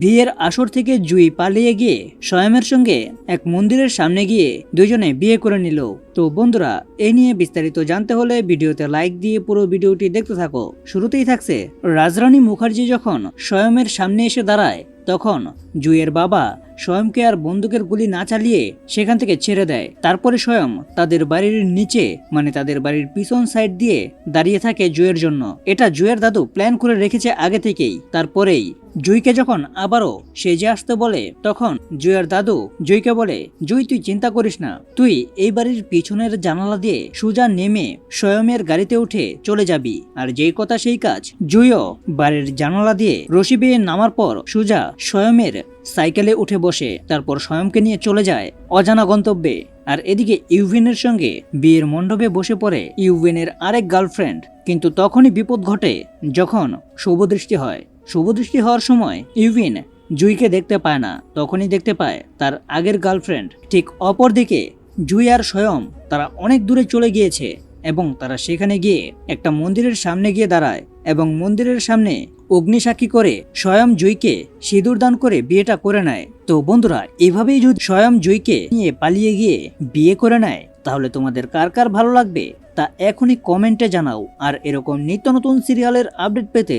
বিয়ের আসর থেকে জুই পালিয়ে গিয়ে স্বয়মের সঙ্গে এক মন্দিরের সামনে গিয়ে দুজনে বিয়ে করে নিল। তো বন্ধুরা এই নিয়ে বিস্তারিত জানতে হলে ভিডিওতে লাইক দিয়ে পুরো ভিডিওটি দেখতে থাকো। শুরুতেই থাকছে রাজরানী মুখার্জি যখন স্বয়মের সামনে এসে দাঁড়ায়, তখন জুইয়ের বাবা স্বয়ংকে আর বন্দুকের গুলি না চালিয়ে সেখান থেকে ছেড়ে দেয়। তারপরে স্বয়ং তাদের বাড়ির নিচে মানে তাদের বাড়ির পিছন সাইড দিয়ে দাঁড়িয়ে থাকে জুয়ের জন্য। এটা জুয়ের দাদু প্ল্যান করে রেখেছে আগে থেকেই। তারপরেই জুইকে যখন আবারও সেজে আসতে বলে, তখন জুয়ের দাদু জুইকে বলে, জুই, তুই চিন্তা করিস না। তুই এই বাড়ির পিছনের জানালা দিয়ে সুজা নেমে স্বয়মের গাড়িতে উঠে চলে যাবি। আর যেই কথা সেই কাজ জুইও বাড়ির জানালা দিয়ে রশি বেয়ে নামার পর সুজা স্বয়মের সাইকেলে উঠে বসে। তারপর স্বয়ংকে নিয়ে চলে যায় অজানা গন্তব্যে। আর এদিকে ইউভিনের সঙ্গে বিয়ের মণ্ডপে বসে পড়ে ইউভিনের আরেক গার্লফ্রেন্ড। কিন্তু তখনই বিপদ ঘটে যখন শুভদৃষ্টি হয়। শুভদৃষ্টি হওয়ার সময় ইউভিন জুইকে দেখতে পায় না, তখনই দেখতে পায় তার আগের গার্লফ্রেন্ড। ঠিক অপর দিকে জুই আর স্বয়ং তারা অনেক দূরে চলে গিয়েছে এবং তারা সেখানে গিয়ে একটা মন্দিরের সামনে গিয়ে দাঁড়ায় এবং মন্দিরের সামনে অগ্নিসাক্ষী করে স্বয়ং জুইকে সিঁদুর দান করে বিয়েটা করে নেয়। তো বন্ধুরা, এভাবেই যদি স্বয়ং জুইকে নিয়ে পালিয়ে গিয়ে বিয়ে করে নেয়, তাহলে তোমাদের কার কার ভালো লাগবে তা এখনই কমেন্টে জানাও। আর এরকম নিত্য নতুন সিরিয়ালের আপডেট পেতে